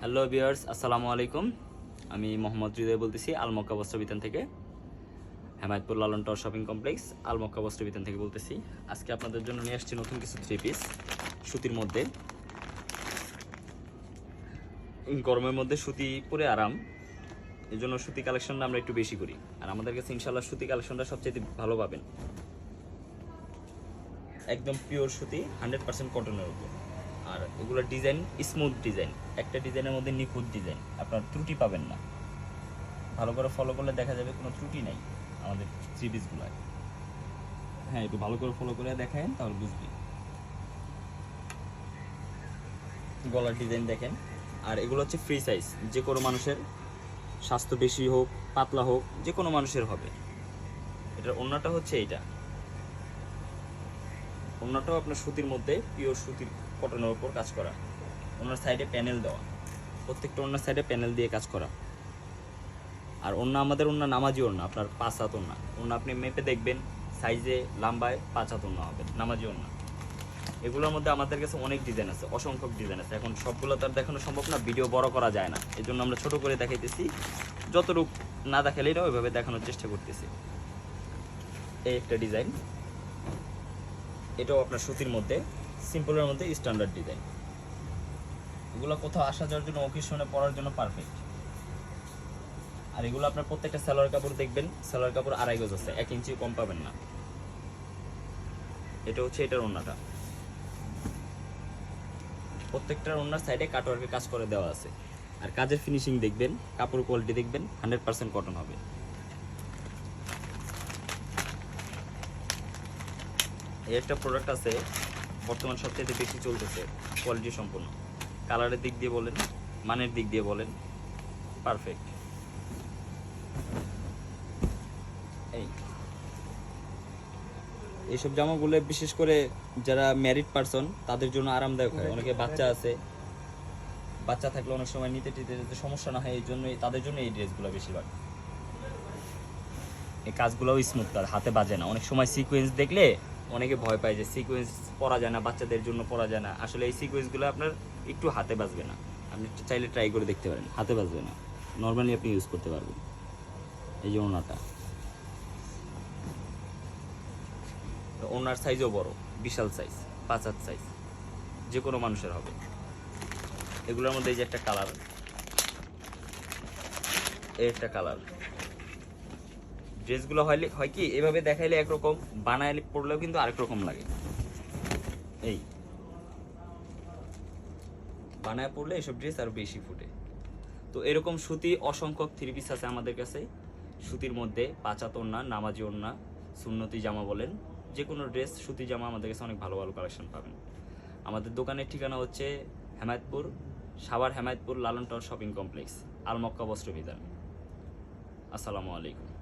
Hello বিয়ার্স আসসালামু আলাইকুম। আমি মোহাম্মদ হৃদয় বলতেছি, আলমক্কা বস্ত্র বস্ত্রবিতান থেকে। Hemayetpur Lalon tower shopping complex, Almakka বস্ত্র বস্ত্রবিতান থেকে বলতেছি। আজকে আপনাদের জন্য নিয়ে আসছি নতুন কিছু থ্রি পিস সুতির মধ্যে। গরমের মধ্যে সুতি পরে আরাম। এই জন্য সুতি কালেকশনটা আমরা একটু বেশি করি। আর আমাদের কাছে ইনশাল্লাহ সুতি কালেকশনটা সবচেয়ে ভালো পাবেন। একদম পিওর সুতি হান্ড্রেড পার্সেন্ট কটনের উপর। আর এগুলো ডিজাইন স্মুথ ডিজাইন একটা ডিজাইনের মধ্যে নিখুঁত ডিজাইন আপনার ত্রুটি পাবেন না। ভালো করে ফলো করলে দেখা যাবে কোনো ত্রুটি নাই আমাদের থ্রি হ্যাঁ একটু ভালো করে ফলো করে দেখেন, তাহলে বুঝবি গলার ডিজাইন দেখেন। আর এগুলো হচ্ছে ফ্রি সাইজ যে কোনো মানুষের স্বাস্থ্য বেশি হোক, পাতলা হোক, যে কোনো মানুষের হবে। এটার অন্যটা হচ্ছে এইটা। অন্যটাও আপনার সুতির মধ্যে পিওর সুতির কটনের উপর কাজ করা। ওনার সাইডে প্যানেল দেওয়া। প্রত্যেকটা ওনার সাইডে প্যানেল দিয়ে কাজ করা। আর অন্য আমাদের অন্য নামাজি ওড়না, আপনার পাঁচ হাত ওড়না। অন্য আপনি মেপে দেখবেন সাইজে লাম্বায় পাঁচ হাত ওড়না হবে, নামাজি ওড়না। এগুলোর মধ্যে আমাদের কাছে অনেক ডিজাইন আছে অসংখ্য ডিজাইন আছে। এখন সবগুলো তো আর দেখানো সম্ভব না ভিডিও বড় করা যায় না। এই জন্য আমরা ছোট করে দেখাইতেছি। যতটুকু না দেখালেই না ওইভাবে দেখানোর চেষ্টা করতেছি। এই একটা ডিজাইন এটাও আপনার সুতির মধ্যে সিম্পলের মধ্যে স্ট্যান্ডার্ড ডিজাইন এগুলো কোথাও আসা যাওয়ার জন্য অকেশনে পরার জন্য পারফেক্ট আর এগুলো আপনার প্রত্যেকটা সালোয়ার কাপড় দেখবেন, সালোয়ার কাপড় আড়াই গজ আছে, এক ইঞ্চি কম পাবেন না। এটা হচ্ছে এটার ওন্নাটা প্রত্যেকটার ওন্নার সাইডে কাটওয়ার্কের কাজ করে দেওয়া আছে। আর কাজের ফিনিশিং দেখবেন, কাপড় কোয়ালিটি দেখবেন হান্ড্রেড পার্সেন্ট কটন হবে। এই একটা প্রোডাক্ট আছে, বর্তমান সবচেয়ে বেশি চলতেছে কোয়ালিটি সম্পূর্ণ। কালারের দিক দিয়ে বলেন, মানের দিক দিয়ে বলেন পারফেক্ট এই। এইসব জামাগুলো বিশেষ করে যারা ম্যারিড পারসন তাদের জন্য আরামদায়ক হয়। অনেকে বাচ্চা আছে, বাচ্চা থাকলে অনেক সময় নিতে টিতে যেতে সমস্যা না হয়, এই জন্য তাদের জন্য এই ড্রেসগুলো বেশিরভাগ। এই কাজগুলোও স্মুথ তার হাতে বাজে না। অনেক সময় সিকোয়েন্স দেখলে অনেকে ভয় পায় যে সিকোয়েন্স পরা যায় না, বাচ্চাদের জন্য পরা যায় না। আসলে এই সিকোয়েন্সগুলো আপনার একটু হাতে বাজবে না। আপনি চাইলে ট্রাই করে দেখতে পারেন, হাতে বাজবে না। নর্মালি আপনি ইউজ করতে পারবেন। এই যে ওনাটা। ওনার সাইজও বড়, বিশাল সাইজ পাঁচ হাত সাইজ যে কোনো মানুষের হবে। এগুলোর মধ্যে এই যে একটা কালার এই একটা কালার ড্রেসগুলো হয় হয় কি, এভাবে দেখাইলে একরকম, বানাইলে পড়লেও কিন্তু আরেক রকম লাগে। এই। বানায় পড়লে এসব ড্রেস আরও বেশি ফুটে। তো এরকম সুতি, অসংখ্য থ্রি পিস আছে আমাদের কাছে। সুতির মধ্যে পাঁচাত ওড়না নামাজি ওড়না, সুন্নতি জামা বলেন। যে কোনো ড্রেস, সুতি জামা আমাদের কাছে অনেক ভালো ভালো কালেকশন পাবেন। আমাদের দোকানের ঠিকানা হচ্ছে Hemayetpur, Savar Hemayetpur Lalon tower shopping complex Almakka বস্ত্র বিধান আসসালামু আলাইকুম।